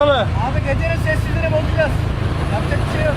Abi gecenin sessizliğini bozacağız. Yapacak bir şey yok.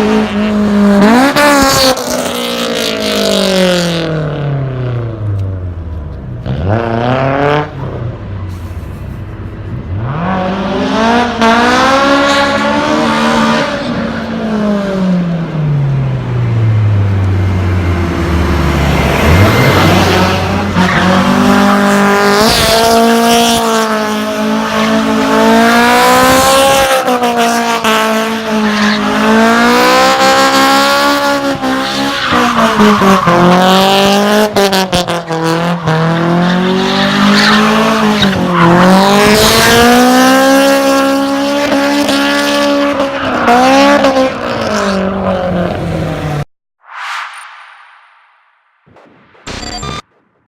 Thank ừ, you. Ừ, ừ.